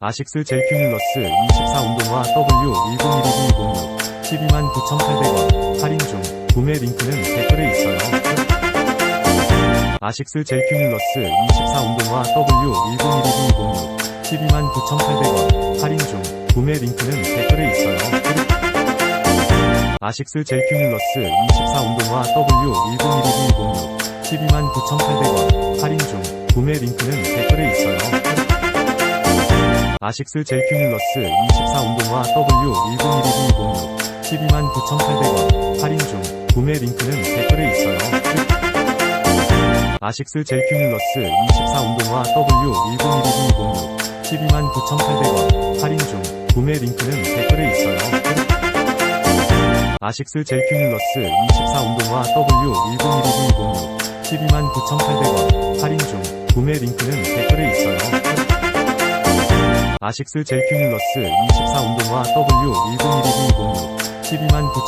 아식스 젤큐뮬러스 24 운동화 W101226 12만 9,800원 할인 중 구매 링크는 댓글에 있어요. 아식스 젤큐뮬러스 24 운동화 W101226 12만 9,800원 할인 중 구매 링크는 댓글에 있어요. 아식스 젤큐뮬러스 24 운동화 W101226 12만 9,800원 할인 중 구매 링크는 댓글에 있어요. 아식스 젤큐뮬러스 24 운동화 W101226 12만 9,800원 할인 중 구매 링크는 댓글에 있어요. 아식스 젤큐뮬러스 24 운동화 W101226 12만 9,800원 할인 중 구매 링크는 댓글에 있어요. 아식스 젤큐뮬러스 24 운동화 W101226 12만 9,800원 할인 중 구매 링크는 댓글에 있어요. 아식스 젤큐뮬러스 24 운동화 W101226 12만 9,000